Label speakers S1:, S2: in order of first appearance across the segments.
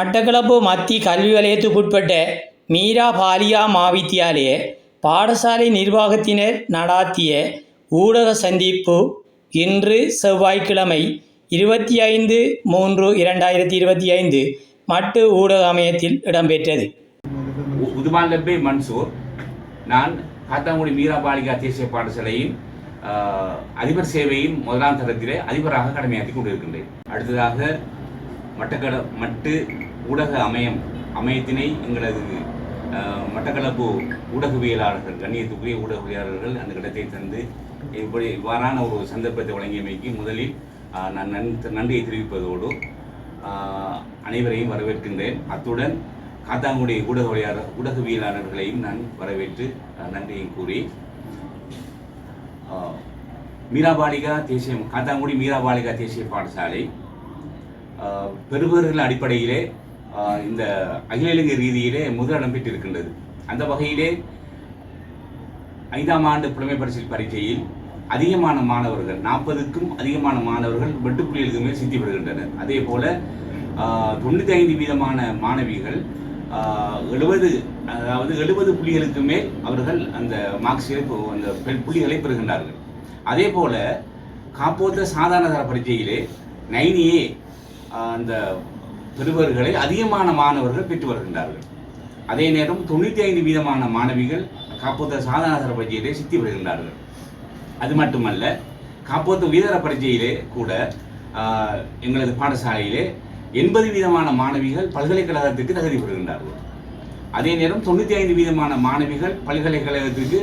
S1: மட்டக்களப்பு மத்தி கல்வி வலயத்துக்குட்பட்ட மீரா பாலியா மாவித்தியாலய பாடசாலை நிர்வாகத்தினர் நடாத்திய ஊடக சந்திப்பு இன்று செவ்வாய்க்கிழமை இருபத்தி ஐந்து மூன்று இரண்டாயிரத்தி இருபத்தி ஐந்து மட்டு ஊடக அமையத்தில் இடம்பெற்றது.
S2: உ- உதுமான் லப்பே மன்சூர். நான் காத்தாங்குடி மீரா பாலிகா தேசிய பாடசாலையின் அதிபர் சேவையின் முதலாம் தரத்திலே அதிபராக கடமையாற்றி கொண்டிருக்கின்றேன். அடுத்ததாக மட்டக்கட மட்டு ஊடக அமையம் அமையத்தினை எங்களது மட்டக்களப்பு ஊடகவியலாளர்கள் கண்ணியத்துக்குரிய ஊடகவியலாளர்கள் அந்த இடத்தை தந்து இப்படி இவ்வாறான ஒரு சந்தர்ப்பத்தை வழங்கியமைக்கு முதலில் நான் நன் நன்றியை தெரிவிப்பதோடு அனைவரையும் வரவேற்கின்றேன். அத்துடன் காத்தாங்குடி ஊடகவியலாளர் ஊடகவியலாளர்களையும் நான் வரவேற்று நன்றியை கூறி மீராபாலிகா தேசிய காத்தாங்குடி மீராபாலிகா தேசிய பாடசாலை பெறுபவர்கள் அடிப்படையிலே இந்த அகில இலங்கை ரீதியிலே முதலிடம் பெற்றிருக்கின்றது. அந்த வகையிலே ஐந்தாம் ஆண்டு புலமை பரிசில் பரீட்சையில் அதிகமான மாணவர்கள் நாற்பதுக்கும் அதிகமான மாணவர்கள் வெட்டுப்புள்ளிகளுக்கு மேல் சித்தி அதே போல தொண்ணூற்றி ஐந்து வீதமான மாணவிகள் எழுபது அதாவது எழுபது புள்ளிகளுக்கு மேல் அவர்கள் அந்த மார்க்ஸில் அந்த பெ- புள்ளிகளை பெறுகின்றார்கள். அதே போல காப்போத்த சாதாரண தர பரீட்சையிலே நைனியே அந்த பெறுவர்களை அதிகமான மாணவர்கள் பெற்று வருகின்றார்கள். அதே நேரம் தொண்ணூற்றி ஐந்து வீதமான மாணவிகள் காப்போத்த சாதாரண பரீட்சையிலே சித்தி வருகின்றார்கள் அது மட்டுமல்ல காப்போத்த வீதர பரீட்சையிலே கூட எங்களது பாடசாலையிலே எண்பது வீதமான மாணவிகள் பல்கலைக்கழகத்துக்கு தகுதி பெறுகின்றார்கள். அதே நேரம் தொண்ணூற்றி ஐந்து வீதமான மாணவிகள் பல்கலைக்கழகத்துக்கு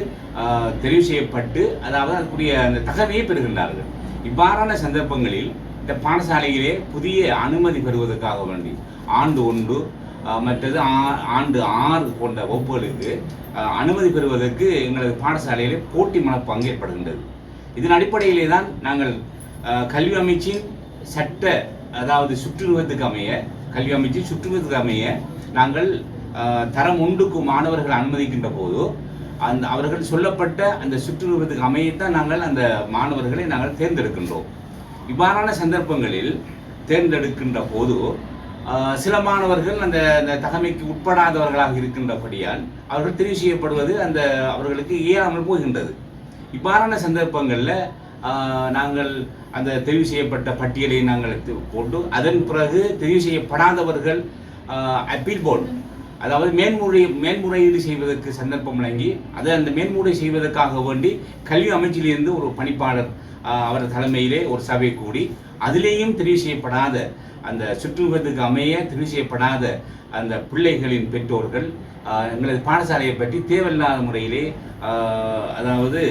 S2: தெரிவு செய்யப்பட்டு அதாவது அதுக்குரிய அந்த தகவையை பெறுகின்றார்கள். இவ்வாறான சந்தர்ப்பங்களில் இந்த பாடசாலையிலே புதிய அனுமதி பெறுவதற்காக வேண்டி ஆண்டு ஒன்று மற்றது ஆ- ஆண்டு ஆறு போன்ற வகுப்புகளுக்கு அனுமதி பெறுவதற்கு எங்களது பாடசாலையிலே போட்டி மன ஏற்படுகின்றது. இதன் அடிப்படையிலே தான் நாங்கள் கல்வி அமைச்சின் சட்ட அதாவது சுற்றுருவத்துக்கு அமைய கல்வி அமைச்சின் சுற்றுருவத்துக்கு அமைய நாங்கள் தரம் ஒன்றுக்கு மாணவர்கள் அனுமதிக்கின்ற போது அந்த அவர்கள் சொல்லப்பட்ட அந்த சுற்றுருவத்துக்கு அமையத்தான் நாங்கள் அந்த மாணவர்களை நாங்கள் தேர்ந்தெடுக்கின்றோம். இவ்வாறான சந்தர்ப்பங்களில் தேர்ந்தெடுக்கின்ற போது சில மாணவர்கள் அந்த அந்த தகமைக்கு உட்படாதவர்களாக இருக்கின்றபடியால் அவர்கள் தெரிவு செய்யப்படுவது அந்த அவர்களுக்கு இயலாமல் போகின்றது. இவ்வாறான சந்தர்ப்பங்களில் நாங்கள் அந்த தெரிவு செய்யப்பட்ட பட்டியலை நாங்கள் போட்டு அதன் பிறகு தெரிவு செய்யப்படாதவர்கள் அப்பீல் போர்டு அதாவது மேன்முறை மேன்முறையீடு செய்வதற்கு சந்தர்ப்பம் வழங்கி அதை அந்த மேன்முறை செய்வதற்காக வேண்டி கல்வி அமைச்சிலிருந்து ஒரு பணிப்பாளர் அவர் தலைமையிலே ஒரு சபை கூடி அதிலேயும் தெரிவு செய்யப்படாத அந்த சுற்றுமுகத்துக்கு அமைய தெரிவு செய்யப்படாத அந்த பிள்ளைகளின் பெற்றோர்கள் எங்களது பாடசாலையை பற்றி தேவையில்லாத முறையிலே அதாவது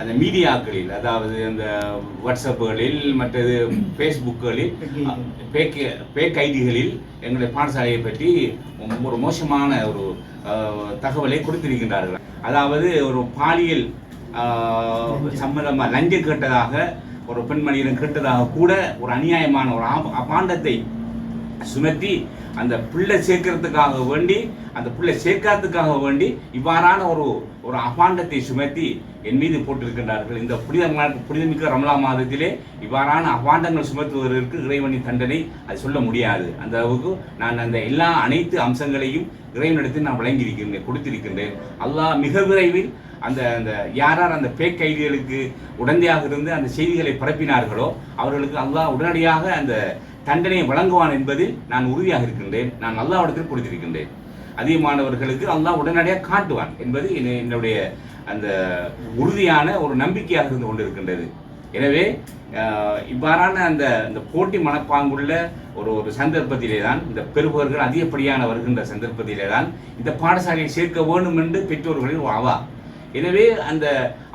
S2: அந்த மீடியாக்களில் அதாவது அந்த வாட்ஸ்அப்புகளில் மற்றது ஃபேஸ்புக்குகளில் பேக் பேக் ஐடிகளில் எங்களுடைய பாடசாலையை பற்றி ஒரு மோசமான ஒரு தகவலை கொடுத்திருக்கின்றார்கள். அதாவது ஒரு பாலியல் சம்பந்தமாக லஞ்சம் கேட்டதாக ஒரு பெண்மணியிடம் கேட்டதாக கூட ஒரு அநியாயமான ஒரு ஆப- அபாண்டத்தை சுமத்தி அந்த பிள்ளை சேர்க்கறதுக்காக வேண்டி அந்த பிள்ளை சேர்க்காததுக்காக வேண்டி இவ்வாறான ஒரு ஒரு அபாண்டத்தை சுமத்தி என் மீது போட்டிருக்கின்றார்கள். இந்த புனித புனிதமிக்க ரமலா மாதத்திலே இவ்வாறான அபாண்டங்கள் சுமத்துவதற்கு இறைவனின் தண்டனை அது சொல்ல முடியாது. அந்த அளவுக்கு நான் அந்த எல்லா அனைத்து அம்சங்களையும் இறைவனிடத்தில் நான் வழங்கியிருக்கின்றேன் கொடுத்திருக்கின்றேன். அல்லாஹ் மிக விரைவில் அந்த அந்த யார் யார் அந்த பேக் கைதிகளுக்கு உடந்தையாக இருந்து அந்த செய்திகளை பரப்பினார்களோ அவர்களுக்கு அல்லாஹ் உடனடியாக அந்த தண்டனையை வழங்குவான் என்பதில் நான் உறுதியாக இருக்கின்றேன். நான் அல்லாவிடத்தில் கொடுத்திருக்கின்றேன். அதிகமானவர்களுக்கு அல்லாஹ் உடனடியாக காட்டுவான் என்பது என்னுடைய அந்த உறுதியான ஒரு நம்பிக்கையாக இருந்து கொண்டிருக்கின்றது. எனவே இவ்வாறான அந்த இந்த போட்டி மனப்பாங்குள்ள ஒரு ஒரு சந்தர்ப்பத்திலே தான் இந்த பெறுபவர்கள் அதிகப்படியான வருகின்ற சந்தர்ப்பத்திலே தான் இந்த பாடசாலையை சேர்க்க வேண்டும் என்று பெற்றோர்களின் ஆவா. அவா எனவே அந்த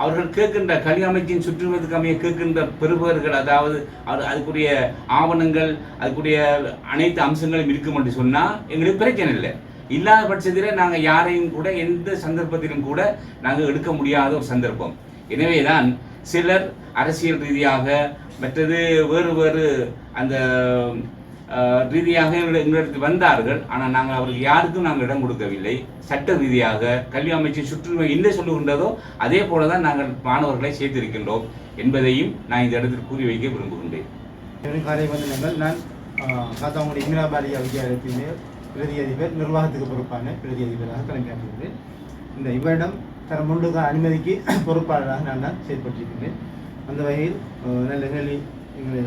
S2: அவர்கள் கேட்கின்ற கல்வி அமைச்சின் சுற்றுவதற்கு அமைய கேட்கின்ற பெறுபவர்கள் அதாவது அவர் அதுக்குரிய ஆவணங்கள் அதுக்குரிய அனைத்து அம்சங்களும் இருக்கும் என்று சொன்னால் எங்களுக்கு பிரச்சனை இல்லை. இல்லாத பட்சத்தில் நாங்கள் யாரையும் கூட எந்த சந்தர்ப்பத்திலும் கூட நாங்கள் எடுக்க முடியாத ஒரு சந்தர்ப்பம். எனவே தான் சிலர் அரசியல் ரீதியாக மற்றது வேறு வேறு அந்த ரீதியாக எங்களை- வந்தார்கள். ஆனால் நாங்கள் அவருக்கு யாருக்கும் நாங்கள் இடம் கொடுக்கவில்லை. சட்ட ரீதியாக கல்வி அமைச்சர் சுற்றுமை என்ன சொல்லுகின்றதோ அதே போல தான் நாங்கள் மாணவர்களை சேர்த்திருக்கின்றோம் என்பதையும் நான் இந்த இடத்தில் கூறி வைக்க விரும்புகின்றேன்.
S3: காலை வந்து நான் காத்தாங்குடி இந்திரா பாலிகா பிரதி அதிபர் நிர்வாகத்துக்கு பொறுப்பான பிரதி அதிபராக கடமையாற்றுகிறேன் இந்த இவரிடம் தரம் முண்டுக அனுமதிக்கு பொறுப்பாளராக நான் தான் செயற்பட்டிருக்கின்றேன். அந்த வகையில் நல்ல கேள்வி எங்களை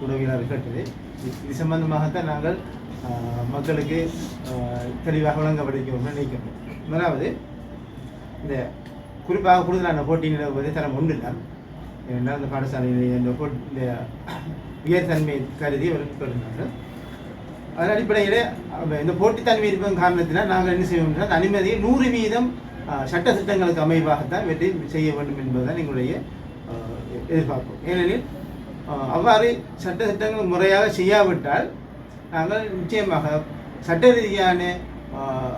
S3: உதவியாளர் கேட்டது. இது- சம்பந்தமாகத்தான் நாங்கள் மக்களுக்கு தெளிவாக விளங்கப்படுகிறோம் நினைக்கிறோம். முதலாவது இந்த குறிப்பாக கூடுதலான போட்டி நிலவுவது தரம் ஒன்று தான் ஏனென்றால் அந்த பாடசாலையில் இந்த போட்டி இந்த உயர்தன்மை கருதி வருகிறார்கள் அதன் அடிப்படையில் இந்த போட்டித்தன்மை இருப்பதன் காரணத்தினால் நாங்கள் என்ன செய்வோம் என்றால் அந்த அனுமதியை நூறு வீதம் சட்ட திட்டங்களுக்கு அமைவாகத்தான் வெற்றி செய்ய வேண்டும் என்பதுதான் எங்களுடைய அஹ், எதிர்பார்ப்பு. ஏனெனில் அவ்வாறு சட்ட திட்டங்கள் முறையாக செய்யாவிட்டால் நாங்கள் நிச்சயமாக சட்ட ரீதியான அஹ்,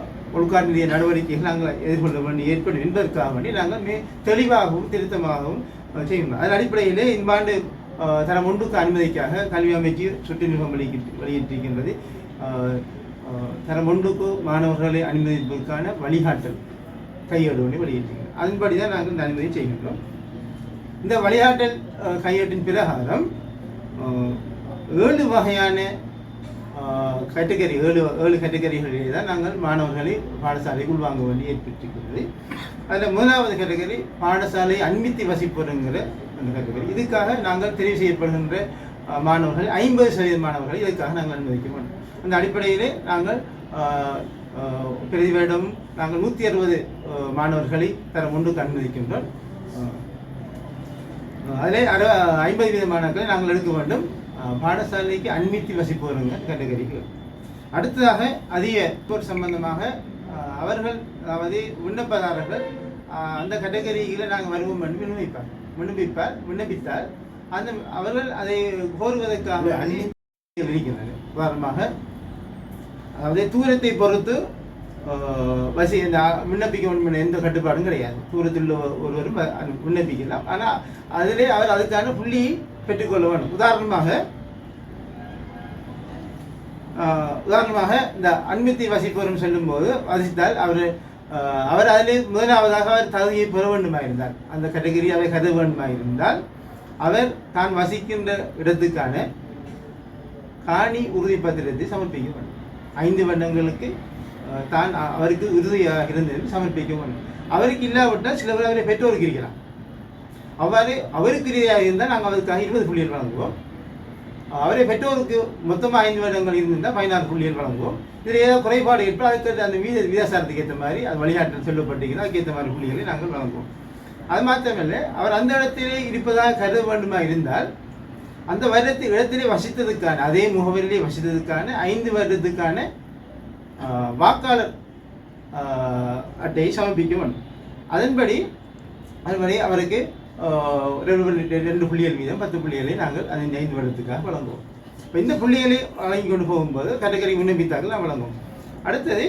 S3: நடவடிக்கைகள் நாங்கள் எதிர்கொள்ள வேண்டி ஏற்படும் என்பதற்காக வேண்டி நாங்கள் மே தெளிவாகவும் திருத்தமாகவும் செய்யணும் அதன் அடிப்படையிலே இந்த ஆண்டு தரம் ஒன்றுக்கு அனுமதிக்காக கல்வி அமைச்சு சுற்று நிறுவனம் வெளியிட்டு வெளியிட்டிருக்கின்றது. தரம் ஒன்றுக்கு மாணவர்களை அனுமதிப்பதற்கான வழிகாட்டல் கையேடு ஒன்று வெளியிட்டிருக்கிறோம் அதன்படி தான் நாங்கள் இந்த அனுமதி செய்கின்றோம். இந்த வழிகாட்டல் கையேட்டின் பிரகாரம் ஏழு வகையான கேட்டகரி ஏழு ஏழு கேட்டகரிகளிலே தான் நாங்கள் மாணவர்களை பாடசாலைக்கு உள்வாங்க வேண்டி ஏற்பட்டிருக்கிறது. அதில் முதலாவது கேட்டகரி பாடசாலை அன்பித்து வசிப்பதுங்கிற அந்த கேட்டகரி இதுக்காக நாங்கள் தெரிவு செய்யப்படுகின்ற மாணவர்கள் ஐம்பது சதவீத மாணவர்களை இதுக்காக நாங்கள் அனுமதிக்க மாட்டோம் அந்த அடிப்படையிலே நாங்கள் அஹ், பிரதி வருடம் நாங்கள் நூற்றி அறுபது மாணவர்களை தரம் ஒன்றுக்கு அனுமதிக்கின்றோம். அதிலே அறு ஐம்பது வீத மாணவர்களை நாங்கள் எடுக்க வேண்டும். பாடசாலைக்கு அன்மித்தி வசிப்பவருங்க கேட்டகரிக்கு அடுத்ததாக அதிக போர் சம்பந்தமாக அவர்கள் அதாவது விண்ணப்பதாரர்கள் அந்த கேட்டகரியில் நாங்கள் வருவோம் என்று விண்ணப்பிப்பார். விண்ணப்பிப்பார் விண்ணப்பித்தால் அந்த அவர்கள் அதை கோருவதற்காக இருக்கின்றன உதாரணமாக அதாவது தூரத்தை பொறுத்து வசி இந்த விண்ணப்பிக்க வேண்டும் எந்த கட்டுப்பாடும் கிடையாது. தூரத்தில் உள்ள ஒருவரும் அது விண்ணப்பிக்கலாம். ஆனால் அதிலே அவர் அதுக்கான புள்ளி பெற்றுக்கொள்ள வேண்டும். உதாரணமாக உதாரணமாக இந்த அன்மித்தி வசிப்பவரும் செல்லும்போது வசித்தால் அவர் அவர் அதிலே முதலாவதாக அவர் தகுதியை பெற வேண்டுமா இருந்தால் அந்த கேட்டகரி அவர் கருத வேண்டுமா இருந்தால் அவர் தான் வசிக்கின்ற இடத்துக்கான காணி உறுதிப்பத்திரத்தை சமர்ப்பிக்க வேண்டும். ஐந்து வருடங்களுக்கு தான் அவருக்கு உறுதியாக இருந்தது சமர்ப்பிக்க வேண்டும். அவருக்கு இல்லாவிட்டால் சில பேர் அவரை பெற்றோருக்கு இருக்கலாம். அவ்வாறு அவருக்கு இறுதியாக இருந்தால் நாங்கள் அவருக்காக இருபது புள்ளிகள் வழங்குவோம். அவரை பெற்றோருக்கு மொத்தமாக ஐந்து வருடங்கள் இருந்திருந்தால் பதினாறு புள்ளிகள் வழங்குவோம். இதில் ஏதாவது குறைபாடு ஏற்பட்டால் அதுக்கு அந்த வீத விதாசாரத்துக்கு ஏற்ற மாதிரி அது வழிகாட்டல் சொல்லப்பட்டிருக்கிறது அதுக்கேற்ற மாதிரி புள்ளிகளை நாங்கள் வழங்குவோம். அது மாத்திரமல்ல அவர் அந்த இடத்திலே இருப்பதாக கருத வேண்டுமா இருந்தால் அந்த வருடத்தில் இடத்திலே வசித்ததுக்கான அதே முகவரியிலே வசித்ததுக்கான ஐந்து வருடத்துக்கான வாக்காளர் அட்டை அட்டையை சமர்ப்பிக்க வேண்டும் அதன்படி அதன்படி அவருக்கு ரெண்டு ரெண்டு புள்ளிகள் வீதம் பத்து புள்ளிகளை நாங்கள் அந்த ஐந்து வருடத்துக்காக வழங்குவோம். இப்போ இந்த புள்ளிகளை வழங்கி கொண்டு போகும்போது கேட்டகரி விண்ணப்பித்தாக்கள் நாம் வழங்குவோம். அடுத்தது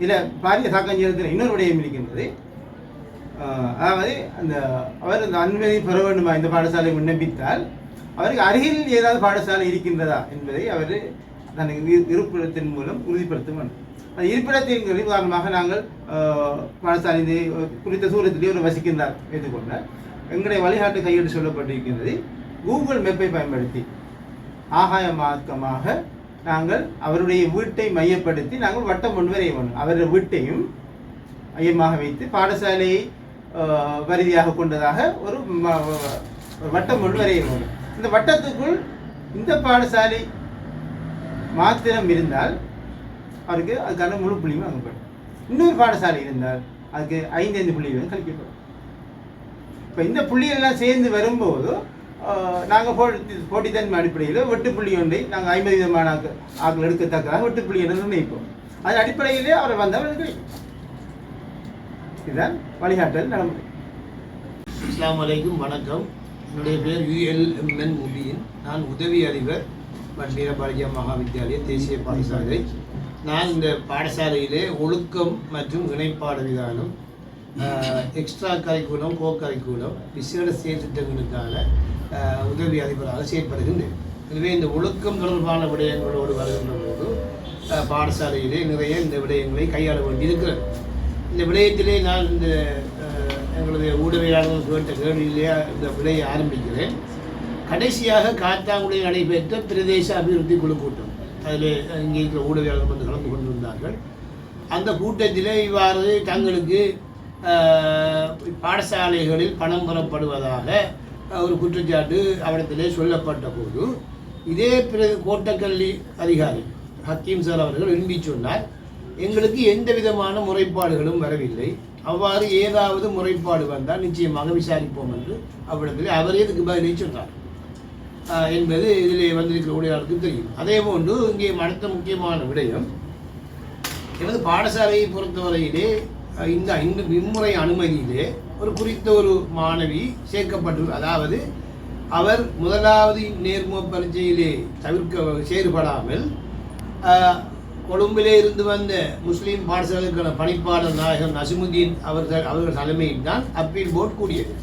S3: இதில் பாரிய தாக்கஞ்சேரத்தில் இன்னொரு விடயம் இருக்கின்றது. அதாவது அந்த அவர் அந்த அனுமதி பெற வேண்டுமா இந்த பாடசாலை விண்ணப்பித்தால் அவருக்கு அருகில் ஏதாவது பாடசாலை இருக்கின்றதா என்பதை அவர் நான் இரு- இருப்பிடத்தின் மூலம் உறுதிப்படுத்த வேண்டும் அந்த இருப்பிடத்தின் உதாரணமாக நாங்கள் ஆஹ், குறித்த தூரத்திலே ஒரு வசிக்கின்றார் வைத்துக்கொண்டால் எங்களுடைய வழிகாட்டு கையெழுத்து சொல்லப்பட்டிருக்கின்றது. கூகுள் மேப்பை பயன்படுத்தி ஆகாய மார்க்கமாக நாங்கள் அவருடைய வீட்டை மையப்படுத்தி நாங்கள் வட்டம் ஒன்று வரைய வேண்டும் அவருடைய வீட்டையும் மையமாக வைத்து பாடசாலையை வரிதியாக வருதியாக கொண்டதாக ஒரு ஒரு வட்டம் ஒன்று வரைய வேண்டும் இந்த வட்டத்துக்குள் இந்த பாடசாலை மாத்திரம் இருந்தால் அவருக்கு அதுக்கான முழு புள்ளியும் வழங்கப்படும். இன்னொரு பாடசாலை இருந்தால் அதுக்கு ஐந்து ஐந்து புள்ளிகளும் கழிக்கப்படும். இப்போ இந்த புள்ளியெல்லாம் சேர்ந்து வரும்போது நாங்கள் போட்டி போட்டித்தன்மை அடிப்படையில் வெட்டு புள்ளி ஒன்றை நாங்கள் ஐம்பது விதமான ஆக்கள் எடுக்கத்தக்கதாக வெட்டு புள்ளி என்று நிர்ணயிப்போம். அதன் அடிப்படையிலே அவர் வந்தவர் கிடைக்கும் இதுதான் வழிகாட்டல் நடைமுறை.
S4: இஸ்லாம் அலைக்கும் வணக்கம். என்னுடைய பேர் யுஎல்எம்என் முபியின் நான் உதவி அறிவர் பண்டீர பாரதிய மகா வித்யாலய தேசிய பாடசாலை. நான் இந்த பாடசாலையிலே ஒழுக்கம் மற்றும் இணைப்பாட விதானம் எக்ஸ்ட்ரா கரிக்குலம் கோ கரிக்குலம் விசேட செயல்திட்டங்களுக்கான உதவி அதிபராக செயற்படுகின்றேன். எனவே இந்த ஒழுக்கம் தொடர்பான விடயங்களோடு வருகின்ற போது பாடசாலையிலே நிறைய இந்த விடயங்களை கையாள வேண்டியிருக்கிறது. இந்த விடயத்திலே நான் இந்த எங்களுடைய ஊடகவியலாளர்கள் கேட்ட கேள்வியிலே இந்த விடையை ஆரம்பிக்கிறேன். கடைசியாக காத்தாங்குடி நடைபெற்ற பிரதேச அபிவிருத்தி குழு கூட்டம். அதில் இங்கே இருக்கிற ஊடகவியலாளர்கள் வந்து கலந்து கொண்டிருந்தார்கள். அந்த கூட்டத்தில் இவ்வாறு தங்களுக்கு பாடசாலைகளில் பணம் பெறப்படுவதாக ஒரு குற்றச்சாட்டு அவரிடத்திலே சொல்லப்பட்ட போது இதே பிர கோட்டக்கல்வி அதிகாரி ஹக்கீம் சார் அவர்கள் விரும்பி சொன்னார் எங்களுக்கு எந்த விதமான முறைப்பாடுகளும் வரவில்லை. அவ்வாறு ஏதாவது முறைப்பாடு வந்தால் நிச்சயமாக விசாரிப்போம் என்று அவ்விடத்திலே அவரே இதுக்கு பதிலை சொன்னார். என்பது இதில் வந்திருக்கிற ஊழியர்களுக்கு தெரியும். அதே போன்று இங்கே அடுத்த முக்கியமான விடயம் எனது பாடசாலையை பொறுத்தவரையிலே இந்த இந்த இம்முறை அனுமதியிலே ஒரு குறித்த ஒரு மாணவி சேர்க்கப்பட்டு அதாவது அவர் முதலாவது நேர்முக பரீட்சையிலே தவிர்க்க செயற்படாமல் கொழும்பிலே இருந்து வந்த முஸ்லீம் பாடசாலைக்கான பணிப்பாளர் நாயகன் நசிமுதீன் அவர்கள் அவர்கள் தலைமையில் தான் அப்பீல் போர்ட் கூடியது.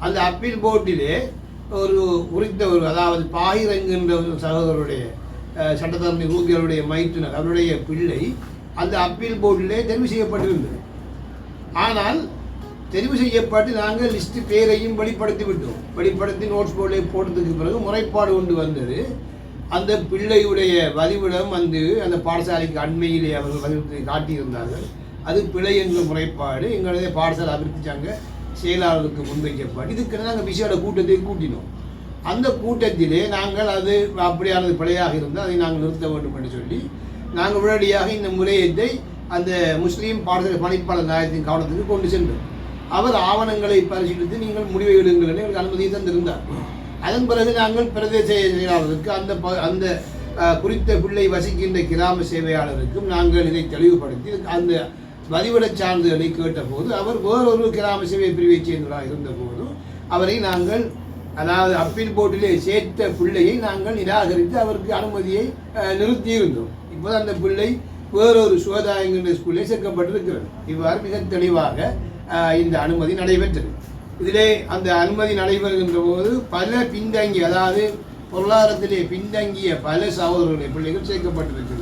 S4: அந்த அப்பீல் போர்ட்டிலே ஒரு உரித்த ஒரு அதாவது பாகிர் என்கின்ற ஒரு சகோதரருடைய சட்டத்தரணி ரூபியருடைய மைத்துனர் அவருடைய பிள்ளை அந்த அப்பீல் போர்டிலே தெரிவு செய்யப்பட்டிருந்தது. ஆனால் தெரிவு செய்யப்பட்டு நாங்கள் லிஸ்ட் பேரையும் வெளிப்படுத்தி விட்டோம். வெளிப்படுத்தி நோட்ஸ் போர்டில் போட்டதுக்கு பிறகு முறைப்பாடு கொண்டு வந்தது. அந்த பிள்ளையுடைய வதிவிடம் வந்து அந்த பாடசாலைக்கு அண்மையிலே அவர்கள் வதிவிடத்தை காட்டியிருந்தார்கள். அது பிழை என்ற முறைப்பாடு. எங்களுடைய பாடசாலை அபிவிருத்தி செயலாளருக்கு முன்வைக்கப்பட்டு இதுக்கு நாங்கள் விசேட கூட்டத்தை கூட்டினோம். அந்த கூட்டத்திலே நாங்கள் அது அப்படியானது பிழையாக இருந்தால் அதை நாங்கள் நிறுத்த வேண்டும் என்று சொல்லி நாங்கள் உடனடியாக இந்த முறையத்தை அந்த முஸ்லீம் பாடசாலை பணிப்பாளர் நாயகத்தின் கவனத்துக்கு கொண்டு சென்றோம். அவர் ஆவணங்களை பரிசீலித்து நீங்கள் முடிவை எடுங்கள் என்று எங்களுக்கு அனுமதியை தந்திருந்தார். அதன் பிறகு நாங்கள் பிரதேச செயலாளருக்கு அந்த ப- அந்த குறித்த பிள்ளை வசிக்கின்ற கிராம சேவையாளருக்கும் நாங்கள் இதை தெளிவுபடுத்தி அந்த வதிவிடச் சான்றிதழை கேட்டபோது அவர் வேறொரு கிராம சேவை பிரிவைச் சேர்ந்தவராக இருந்தபோது அவரை நாங்கள் அதாவது அப்பீல் போர்ட்டிலே சேர்த்த பிள்ளையை நாங்கள் நிராகரித்து அவருக்கு அனுமதியை நிறுத்தியிருந்தோம். இப்போது அந்த பிள்ளை வேறொரு சுகதா ஸ்கூலில் சேர்க்கப்பட்டிருக்கிறது. இவ்வாறு மிக தெளிவாக இந்த அனுமதி நடைபெற்றது. இதிலே அந்த அனுமதி நடைபெறுகின்ற போது பல பின்தங்கி அதாவது பொருளாதாரத்திலே பின்தங்கிய பல சகோதரர்களுடைய பிள்ளைகள் சேர்க்கப்பட்டிருக்கிறது.